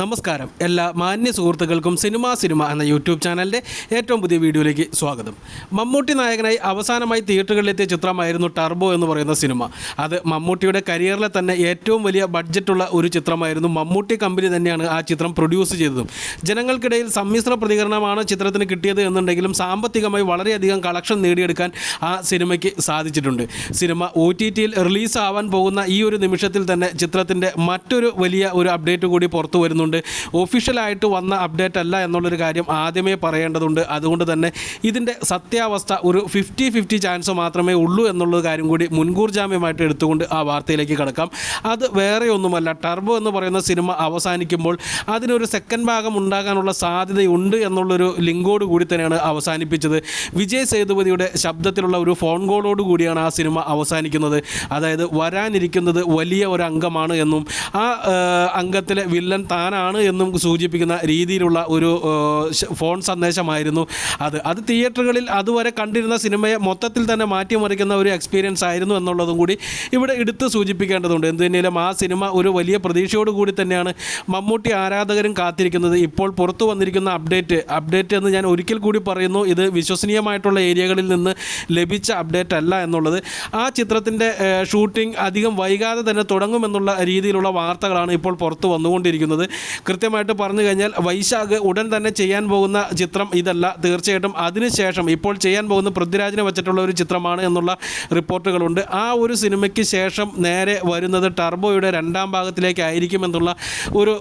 നമസ്കാരം. എല്ലാ മാന്യ സുഹൃത്തുക്കൾക്കും സിനിമ സിനിമ എന്ന യൂട്യൂബ് ചാനലിന്റെ ഏറ്റവും പുതിയ വീഡിയോയിലേക്ക് സ്വാഗതം. മമ്മൂട്ടി നായകനായി അവസാനമായി തിയേറ്ററുകളിലെത്തിയ ചിത്രമായിരുന്നു ടർബോ എന്ന് പറയുന്ന സിനിമ. അത് മമ്മൂട്ടിയുടെ കരിയറിലെ തന്നെ ഏറ്റവും വലിയ ബഡ്ജറ്റുള്ള ഒരു ചിത്രമായിരുന്നു. മമ്മൂട്ടി കമ്പനി തന്നെയാണ് ആ ചിത്രം പ്രൊഡ്യൂസ് ചെയ്തതും. ജനങ്ങൾക്കിടയിൽ സമ്മിശ്ര പ്രതികരണമാണ് ചിത്രത്തിന് കിട്ടിയത് എന്നുണ്ടെങ്കിലും സാമ്പത്തികമായി വളരെയധികം കളക്ഷൻ നേടിയെടുക്കാൻ ആ സിനിമയ്ക്ക് സാധിച്ചിട്ടുണ്ട്. സിനിമ ഒ ടി ടിയിൽ റിലീസ് ആവാൻ പോകുന്ന ഈ ഒരു നിമിഷത്തിൽ തന്നെ ചിത്രത്തിന്റെ മറ്റൊരു വലിയ ഒരു അപ്ഡേറ്റ് കൂടി പുറത്തു വരുന്നുണ്ട്. ഒഫീഷ്യലായിട്ട് വന്ന അപ്ഡേറ്റ് അല്ല എന്നുള്ളൊരു കാര്യം ആദ്യമേ പറയേണ്ടതുണ്ട്. അതുകൊണ്ട് തന്നെ ഇതിന്റെ സത്യാവസ്ഥ ഒരു ഫിഫ്റ്റി ഫിഫ്റ്റി ചാൻസ് മാത്രമേ ഉള്ളൂ എന്നുള്ള കാര്യം കൂടി മുൻകൂർ ജാമ്യമായിട്ട് എടുത്തുകൊണ്ട് ആ വാർത്തയിലേക്ക് കിടക്കാം. അത് വേറെ ഒന്നുമല്ല ടർബോ എന്ന് പറയുന്ന സിനിമ അവസാനിക്കുമ്പോൾ അതിനൊരു സെക്കൻഡ് ഭാഗം ഉണ്ടാകാനുള്ള സാധ്യതയുണ്ട് എന്നുള്ളൊരു ലിങ്കോട് കൂടി തന്നെയാണ് അവസാനിപ്പിച്ചത്. വിജയ് സേതുപതിയുടെ ശബ്ദത്തിലുള്ള ഒരു ഫോൺ കോളോട് കൂടിയാണ് ആ സിനിമ അവസാനിക്കുന്നത്. അതായത് വരാനിരിക്കുന്നത് വലിയ ഒരു അംഗമാണ് എന്നും ആ അംഗത്തിലെ വില്ലൻ താനാണ് എന്നും സൂചിപ്പിക്കുന്ന രീതിയിലുള്ള ഒരു ഫോൺ സന്ദേശമായിരുന്നു അത്. അത് തിയേറ്ററുകളിൽ അതുവരെ കണ്ടിരുന്ന സിനിമയെ മൊത്തത്തിൽ തന്നെ മാറ്റിമറിക്കുന്ന ഒരു എക്സ്പീരിയൻസ് ആയിരുന്നു എന്നുള്ളതും കൂടി ഇവിടെ എടുത്ത് സൂചിപ്പിക്കേണ്ടതുണ്ട്. എന്തുതന്നെയാലും ആ സിനിമ ഒരു വലിയ പ്രതീക്ഷയോട് കൂടി തന്നെയാണ് മമ്മൂട്ടി ആരാധകരും കാത്തിരിക്കുന്നത്. ഇപ്പോൾ പുറത്തു വന്നിരിക്കുന്ന അപ്ഡേറ്റ് അപ്ഡേറ്റ് എന്ന് ഞാൻ ഒരിക്കൽ കൂടി പറയുന്നു ഇത് വിശ്വസനീയമായിട്ടുള്ള ഏരിയകളിൽ നിന്ന് ലഭിച്ച അപ്ഡേറ്റ് അല്ല എന്നുള്ളത്. ആ ചിത്രത്തിന്റെ ഷൂട്ടിംഗ് അധികം വൈകാതെ തന്നെ തുടങ്ങുമെന്നുള്ള രീതിയിലുള്ള വാർത്തകളാണ് ഇപ്പോൾ പുറത്തു വന്നുകൊണ്ടിരിക്കുന്നത്. കൃത്യമായിട്ട് പറഞ്ഞു കഴിഞ്ഞാൽ വൈശാഖ് ഉടൻ തന്നെ ചെയ്യാൻ പോകുന്ന ചിത്രം ഇതല്ല. തീർച്ചയായിട്ടും അതിനുശേഷം ഇപ്പോൾ ചെയ്യാൻ പോകുന്ന പൃഥ്വിരാജിനെ വെച്ചിട്ടുള്ള ഒരു ചിത്രമാണ് എന്നുള്ള റിപ്പോർട്ടുകളുണ്ട്. ആ ഒരു സിനിമയ്ക്ക് ശേഷം നേരെ വരുന്നത് ടർബോയുടെ രണ്ടാം ഭാഗത്തിലേക്കായിരിക്കും എന്നുള്ള ഒരു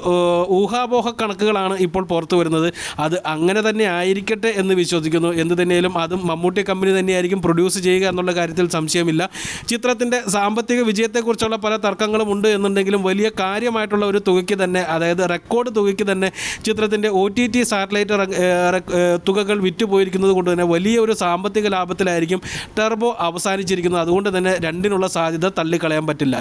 ഊഹാപോഹ കണക്കുകളാണ് ഇപ്പോൾ പുറത്തു വരുന്നത്. അത് അങ്ങനെ തന്നെ ആയിരിക്കട്ടെ എന്ന് വിശ്വസിക്കുന്നു. എന്ത് തന്നെയാലും അതും മമ്മൂട്ടി കമ്പനി തന്നെയായിരിക്കും പ്രൊഡ്യൂസ് ചെയ്യുക എന്നുള്ള കാര്യത്തിൽ സംശയമില്ല. ചിത്രത്തിന്റെ സാമ്പത്തിക വിജയത്തെക്കുറിച്ചുള്ള പല തർക്കങ്ങളും ഉണ്ട് എന്നുണ്ടെങ്കിലും വലിയ കാര്യമായിട്ടുള്ള ഒരു തുകയ്ക്ക് തന്നെ അതായത് റെക്കോർഡ് തുകയ്ക്ക് തന്നെ ചിത്രത്തിന്റെ ഒ ടി ടി സാറ്റലൈറ്റ് തുകകൾ വിറ്റുപോയിരിക്കുന്നത് കൊണ്ട് തന്നെ വലിയ ഒരു സാമ്പത്തിക ലാഭത്തിലായിരിക്കും ടെർബോ അവസാനിച്ചിരിക്കുന്നത്. അതുകൊണ്ട് തന്നെ രണ്ടിനുള്ള സാധ്യത തള്ളിക്കളയാൻ പറ്റില്ല.